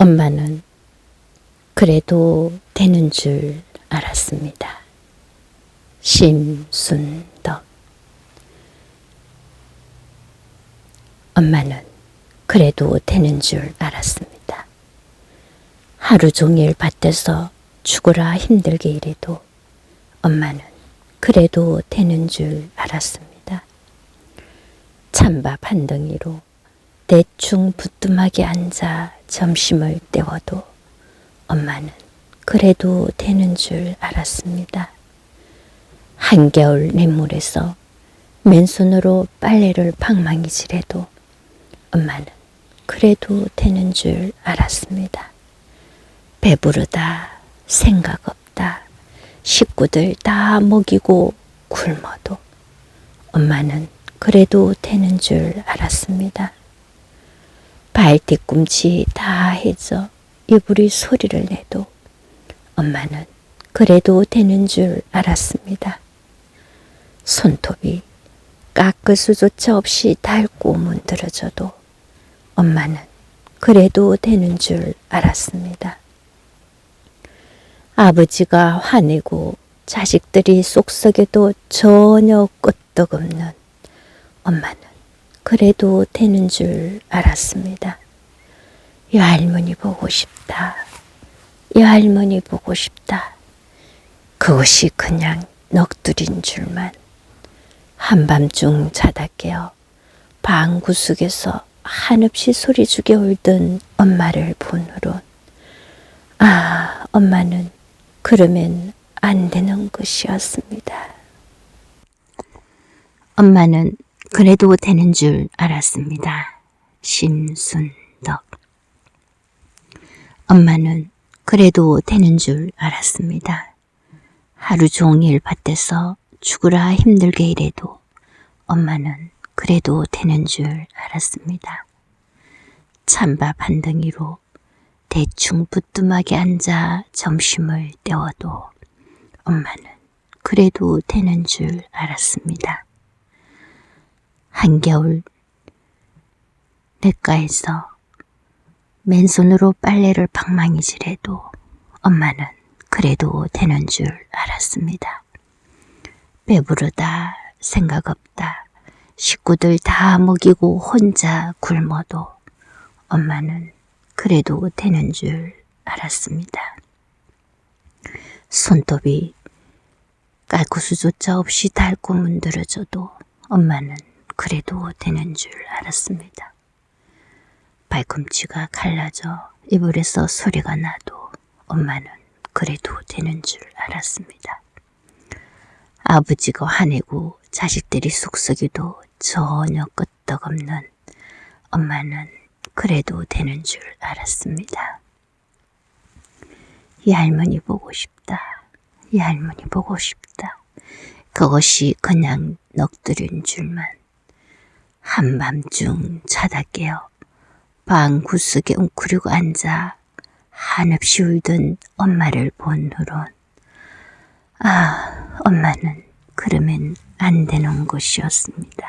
엄마는 그래도 되는 줄 알았습니다. 심순덕 엄마는 그래도 되는 줄 알았습니다. 하루 종일 밭에서 죽어라 힘들게 일해도 엄마는 그래도 되는 줄 알았습니다. 찬밥 한 덩이로 대충 부뚜막에 앉아 점심을 때워도 엄마는 그래도 되는 줄 알았습니다. 한겨울 냇물에서 맨손으로 빨래를 방망이질해도 엄마는 그래도 되는 줄 알았습니다. 배부르다, 생각 없다, 식구들 다 먹이고 굶어도 엄마는 그래도 되는 줄 알았습니다. 발 뒤꿈치 다 해져 이불이 소리를 내도 엄마는 그래도 되는 줄 알았습니다. 손톱이 깎을 수조차 없이 닳고 문드러져도 엄마는 그래도 되는 줄 알았습니다. 아버지가 화내고 자식들이 쏙썩여도 전혀 끄떡없는 엄마는 그래도 되는 줄 알았습니다. 이 할머니 보고 싶다. 이 할머니 보고 싶다. 그것이 그냥 넋두린 줄만. 한밤중 자다 깨어 방구석에서 한없이 소리 죽여 울던 엄마를 본 후론 아, 엄마는 그러면 안 되는 것이었습니다. 엄마는 그래도 되는 줄 알았습니다. 심순덕. 엄마는 그래도 되는 줄 알았습니다. 하루 종일 밭에서 죽으라 힘들게 일해도 엄마는 그래도 되는 줄 알았습니다. 찬밥 한 덩이로 대충 부뚜막에 앉아 점심을 때워도 엄마는 그래도 되는 줄 알았습니다. 한겨울 냇가에서 맨손으로 빨래를 방망이질해도 엄마는 그래도 되는 줄 알았습니다. 배부르다 생각 없다 식구들 다 먹이고 혼자 굶어도 엄마는 그래도 되는 줄 알았습니다. 손톱이 깔구수조차 없이 닳고 문드러져도 엄마는 그래도 되는 줄 알았습니다. 발꿈치가 갈라져 이불에서 소리가 나도 엄마는 그래도 되는 줄 알았습니다. 아버지가 화내고 자식들이 속썩여도 전혀 끄떡없는 엄마는 그래도 되는 줄 알았습니다. 이 할머니 보고 싶다. 이 할머니 보고 싶다. 그것이 그냥 넋두린 줄만. 한밤중 자다 깨어 방 구석에 웅크리고 앉아 한없이 울던 엄마를 본 후론 아, 엄마는 그러면 안 되는 것이었습니다.